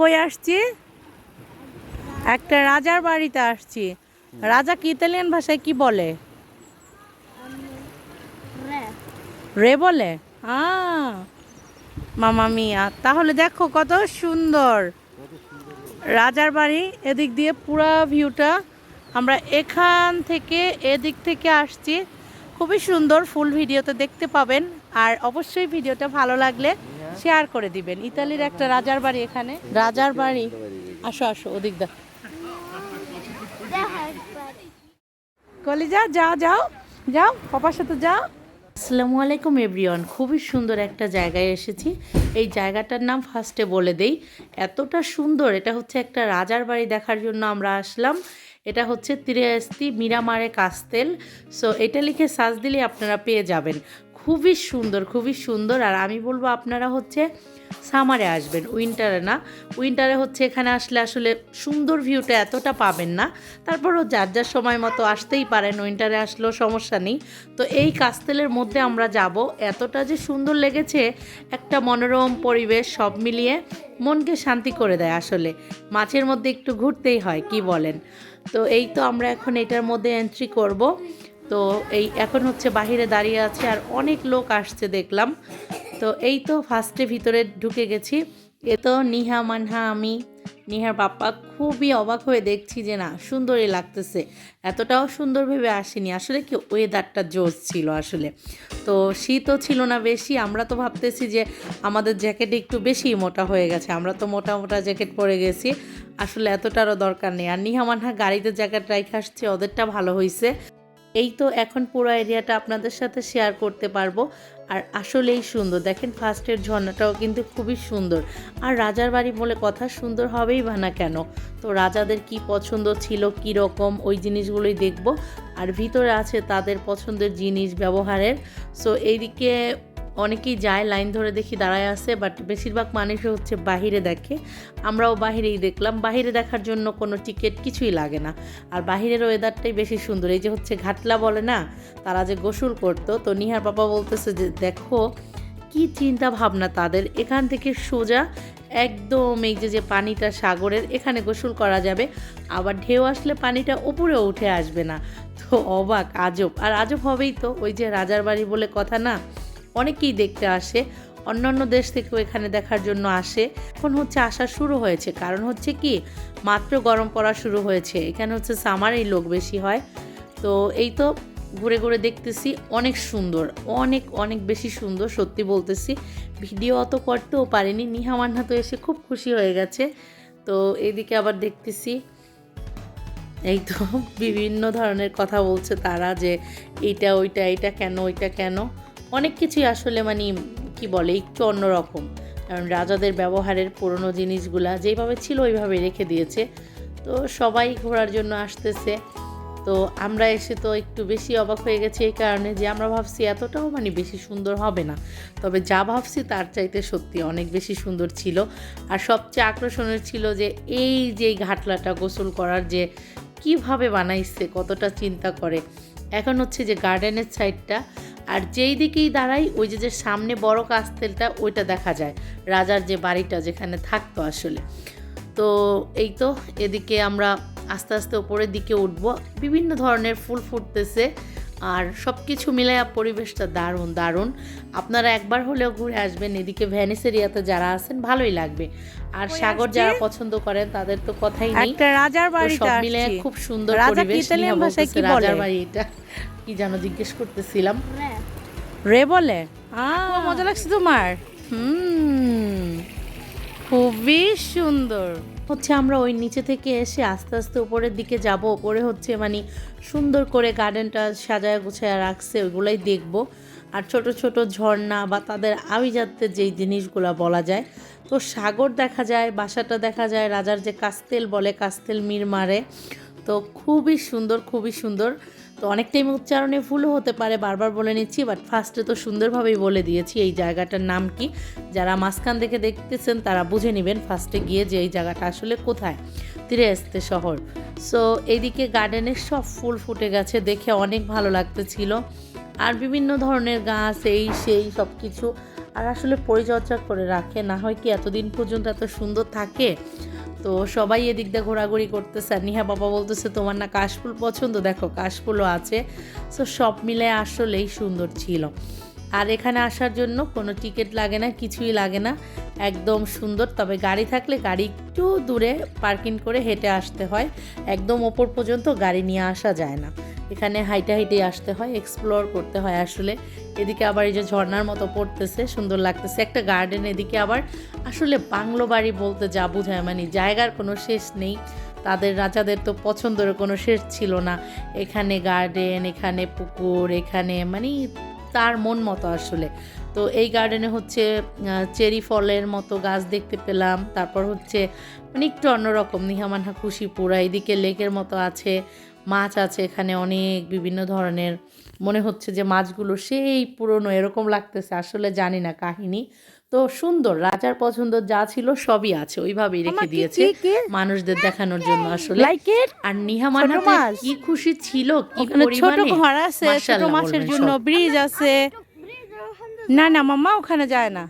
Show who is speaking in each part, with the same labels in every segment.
Speaker 1: কই আসছি। একটা রাজার বাড়িতে আসছি। রাজা কি ইতালিয়ান ভাষায় কি বলে? রে। বলে? মামা মিয়া তাহলে দেখো কত সুন্দর। রাজার বাড়ি এদিক দিয়ে পুরা ভিউটা। আমরা এখান থেকে এদিক থেকে আসছি। খুবই সুন্দর ফুল ভিডিওতে দেখতে পাবেন। আর অবশ্যই ভিডিওটা ভালো লাগলে শেয়ার করে দিবেন। ইতালির একটা রাজার বাড়ি এখানে। রাজার বাড়ি? আসো আসো, ওদিক দা। কলিজা যাও যাও যাও পাপার সাথে যাও। আসসালামু আলাইকুম, এভরিওয়ান। খুবই সুন্দর একটা জায়গায় এসেছি। এই জায়গাটার নাম ফার্স্টে বলে দেই। এতটা সুন্দর, এটা হচ্ছে একটা রাজার বাড়ি দেখার জন্য আমরা আসলাম। এটা হচ্ছে তিরেস্তি মিরামারে কাস্তেল। সো এটা লিখে সার্চ দিলে আপনারা পেয়ে যাবেন। খুবই সুন্দর খুবই সুন্দর। আর আমি বলব আপনারা হচ্ছে সামারে আসবেন, উইন্টারে না। উইন্টারে হচ্ছে এখানে আসলে আসলে সুন্দর ভিউটা এতটা পাবেন না। তারপরও যার যার সময় মতো আসতেই পারেন, উইন্টারে আসলেও সমস্যা নেই। তো এই কাস্তেলের মধ্যে আমরা যাব। এতটা যে সুন্দর লেগেছে, একটা মনোরম পরিবেশ সব মিলিয়ে মনকে শান্তি করে দেয় আসলে। মাছের মধ্যে একটু ঘুরতেই হয়, কি বলেন? তো এই তো আমরা এখন এটার মধ্যে এন্ট্রি করব। তো এই এখন হচ্ছে বাহিরে দাঁড়িয়ে আছে আর অনেক লোক আসছে দেখলাম। তো এই তো ফার্স্টে ভিতরে ঢুকে গেছি। এ তো নিহা, মানহা, আমি, নিহার বাপ্পা খুবই অবাক হয়ে দেখছি যে না, সুন্দরই লাগতেছে। এতটাও সুন্দর ভেবে আসেনি। আসলে কি ওয়েদারটা জোস ছিল আসলে। তো শীতও ছিল না বেশি। আমরা তো ভাবতেছি যে আমাদের জ্যাকেট একটু বেশি মোটা হয়ে গেছে। আমরা তো মোটা মোটা জ্যাকেট পরে গেছি। আসলে এতটারও দরকার নেই। আর নিহা, মানহা গাড়িতে জ্যাকেট রাইখে আসছে, ওদেরটা ভালো হয়েছে এই তো এখন পুরো এরিয়াটা আপনাদের সাথে শেয়ার করতে পারব। আর আসলেই সুন্দর। দেখেন ফার্স্টের ঝর্ণাটাও কিন্তু খুবই সুন্দর। আর রাজার বাড়ি বলে কথা সুন্দর হবেই বা না কেন? তো রাজাদের কি পছন্দ ছিল, কি রকম, ওই জিনিসগুলোই দেখব। আর ভিতরে আছে তাদের পছন্দের জিনিস, ব্যবহারের। সো এইদিকে অনেকেই যায়, লাইন ধরে দেখি দাঁড়ায় আছে বাট বেশিরভাগ মানুষই হচ্ছে বাহিরে দেখে। আমরাও বাহিরেই দেখলাম। বাহিরে দেখার জন্য কোনো টিকিট কিছুই লাগে না। আর বাহিরের ওয়েদারটাই বেশি সুন্দর। এই যে হচ্ছে ঘাটলা বলে না, তারা যে গোসল করতো, তো নিহার বাবা বলতেছে যে, দেখো, কি চিন্তা ভাবনা তাদের। এখান থেকে সোজা একদম এই যে যে পানিটা সাগরের, এখানে গোসল করা যাবে। আবার ঢেউ আসলে পানিটা উপরে উঠে আসবে না। তো অবাক, আজব। আর আজব হবেই তো। ওই যে রাজার বাড়ি বলে কথা না অনেকেই দেখতে আসে, অন্যান্য দেশ থেকেও এখানে দেখার জন্য আসে। এখন হচ্ছে আসা শুরু হয়েছে, কারণ হচ্ছে কি, মাত্র গরম পড়া শুরু হয়েছে, এখানে হচ্ছে সামারেই লোক বেশি হয়। তো এই তো ঘুরে ঘুরে দেখতেছি, অনেক সুন্দর, অনেক অনেক বেশি সুন্দর, সত্যি বলতেছি। ভিডিও অত করতেও পারিনি, নিহা মান্না তো এসে খুব খুশি হয়ে গেছে। তো এদিকে আবার দেখতেছি, এই তো বিভিন্ন ধরনের কথা বলছে তারা যে, এইটা, ওইটা, এইটা কেন, ওইটা কেন? অনেক কিছুই আসলে মানে কি বলে, একটু অন্যরকম। কারণ রাজাদের ব্যবহারের পুরনো জিনিসগুলা যেভাবে ছিল ওইভাবে রেখে দিয়েছে। তো সবাই ঘোরার জন্য আসতেছে। তো আমরা এসে তো একটু বেশি অবাক হয়ে গেছি এই কারণে যে আমরা ভাবছি এতটাও মানে বেশি সুন্দর হবে না। তবে যা ভাবছি তার চাইতে সত্যি অনেক বেশি সুন্দর ছিল। আর সবচেয়ে আকর্ষণের ছিল যে এই যে ঘাটলাটা গোসল করার যে কীভাবে বানাইছে, কতটা চিন্তা করে। এখন হচ্ছে যে গার্ডেনের সাইডটা আর যেই দিকেই দাঁড়াই ওই যে যে সামনে বড় কাস্তেলটা ওইটা দেখা যায়। রাজার যে বাড়িটা যেখানে থাকতো আসলে। তো এই তো এদিকে আমরা আস্তে আস্তে ওপরের দিকে উঠব। বিভিন্ন ধরনের ফুল ফুটতেছে। আর সব কিছু মিলাইয়া পরিবেশটা দারুণ দারুণ। আপনারা একবার হলেও ঘুরে আসবেন। এদিকে ভ্যানিস এরিয়াতে যারা আছেন ভালোই লাগবে। আর সাগর যারা পছন্দ করেন তাদের তো কথাই নেই। একটা রাজার বাড়ি সব মিলে খুব সুন্দর পরিবেশ? রাজার বাড়ি এটা। কি জানো জিজ্ঞেস করতেছিলাম। রে বলে? মজা লাগছে তোমার। হুম খুবই সুন্দর। হচ্ছে আমরা ওই নিচে থেকে এসে আস্তে আস্তে উপরের দিকে যাব। উপরে হচ্ছে মানে সুন্দর করে গার্ডেনটা সাজায় গুছায় রাখছে ওইগুলাই দেখব। আর ছোট ছোট ঝর্ণা বা তাদের আভিজাত্যের যেই জিনিসগুলো বলা যায়। তো সাগর দেখা যায় বাসাটা দেখা যায় রাজার যে কাস্তেল বলে কাস্তেল মির মারে। তো খুবই সুন্দর খুবই সুন্দর। তো অনেক টাইম উচ্চারণে ভুলও হতে পারে, বারবার বলে নিচ্ছি বাট ফার্স্টে তো সুন্দরভাবেই বলে দিয়েছি এই জায়গাটার নাম কি। যারা মাঝখান থেকে দেখতেছেন, তারা বুঝে নেবেন ফার্স্টে গিয়ে যে এই জায়গাটা আসলে কোথায়, তিরেস্তে শহর। সো এইদিকে গার্ডেনের সব ফুল ফুটে গেছে, দেখে অনেক ভালো লাগতেছিল। আর বিভিন্ন ধরনের গাছ, এই সেই সব কিছু আর আসলে পরিচর্যা করে রাখে, না হয় কি এতদিন পর্যন্ত এত সুন্দর থাকে তো সবাই এদিক দিয়ে ঘোরাঘুরি করতেছে। আর নিহা বাবা বলতেছে, তোমার না কাশফুল পছন্দ? দেখো, কাশফুলও আছে। সো সব মিলে আসলেই সুন্দর ছিল। আর এখানে আসার জন্য কোনো টিকিট লাগে না, কিছুই লাগে না। একদম সুন্দর, তবে গাড়ি থাকলে গাড়ি একটু দূরে পার্কিং করে হেঁটে আসতে হয়। একদম ওপর পর্যন্ত গাড়ি নিয়ে আসা যায় না। এখানে হাইটে হাইটে আসতে হয় এক্সপ্লোর করতে হয় আসলে। এদিকে আবার এই যে ঝর্ণার মতো পড়তেছে, সুন্দর লাগতেছে। একটা গার্ডেন এদিকে আবার আসলে বাংলো বাড়ি বলতে যা বোঝায় মানে জায়গার কোনো শেষ নেই। তাদের, রাজাদের তো পছন্দের কোনো শেষ ছিল না। এখানে গার্ডেন এখানে পুকুর, এখানে মানে তার মন মতো আসলে। তো এই গার্ডেনে হচ্ছে চেরি ফলের মতো গাছ দেখতে পেলাম। তারপর হচ্ছে মানে একটু অন্যরকম, নিহামানহা খুশি খুশিপুরা, এদিকে লেকের মতো আছে। মাছ আছে এখানে অনেক বিভিন্ন ধরনের। মনে হচ্ছে যে মাছগুলো সেই পুরনো এরকম লাগতেছে আসলে জানি না কাহিনী। তো সুন্দর রাজার পছন্দ যা ছিল সবই আছে ওইভাবেই রেখে দিয়েছে মানুষদের দেখানোর জন্য আসলে। আর নিহা মানহাতে কি খুশি ছিল কি
Speaker 2: ছোট ঘর আছে ছোট মাছের জন্য ব্রিজ আছে। না না মাম্মা ওখানে যায় না।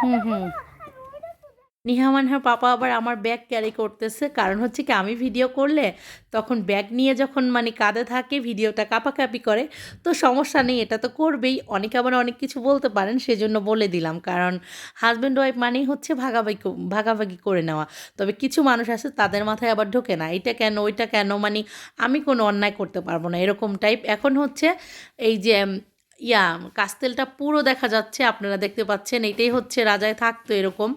Speaker 2: হুম হুম।
Speaker 1: নিহা মানহার পাপা আবার আমার ব্যাগ ক্যারি করতেছে। কারণ হচ্ছে কি, আমি ভিডিও করলে তখন ব্যাগ নিয়ে যখন মানে কাঁধে থাকে ভিডিওটা কাপাকাপি করে। তো সমস্যা নেই, এটা তো করবেই। অনেকে আবার অনেক কিছু বলতে পারেন, সেজন্য বলে দিলাম। কারণ হাজব্যান্ড ওয়াইফ মানেই হচ্ছে ভাগাভাগি ভাগাভাগি করে নেওয়া। তবে কিছু মানুষ আছে, তাদের মাথায় আবার ঢোকে না এটা কেন, ওইটা কেন? মানে আমি কোনো অন্যায় করতে পারব না, এরকম টাইপ এখন হচ্ছে এই যে ইয়া, কাস্তেলটা পুরো দেখা যাচ্ছে, আপনারা দেখতে পাচ্ছেন। এটাই হচ্ছে রাজায় থাকতো এরকম।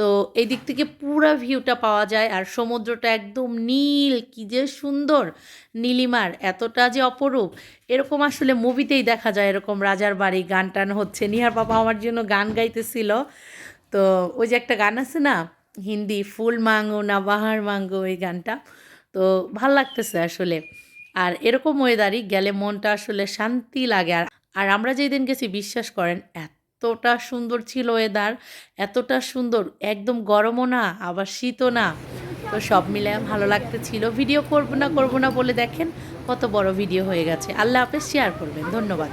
Speaker 1: তো এই দিক থেকে পুরো ভিউটা পাওয়া যায় আর সমুদ্রটা একদম নীল, কি যে সুন্দর। নীলিমার এতটা যে অপরূপ, এরকম আসলে মুভিতেই দেখা যায় এরকম রাজার বাড়ি গান টান হচ্ছে। নিহার বাবা আমার জন্য গান গাইতেছিল। তো ওই যে একটা গান আছে না, হিন্দি, ফুল মাঙ্গো না বাহার মাঙ্গো এই গানটা। তো ভালো লাগতেছে আসলে। আর এরকম ওয়েদারই গেলে মনটা আসলে শান্তি লাগে। আর আর আমরা যেদিন গেছি, বিশ্বাস করেন এতটা সুন্দর ছিল ওয়েদার এতটা সুন্দর, একদম গরমও না, আবার শীতও না। তো সব মিলে ভালো লাগতে ছিল ভিডিও করব না করব না বলে দেখেন, কত বড় ভিডিও হয়ে গেছে। আল্লাহ হাফেজ শেয়ার করবেন। ধন্যবাদ।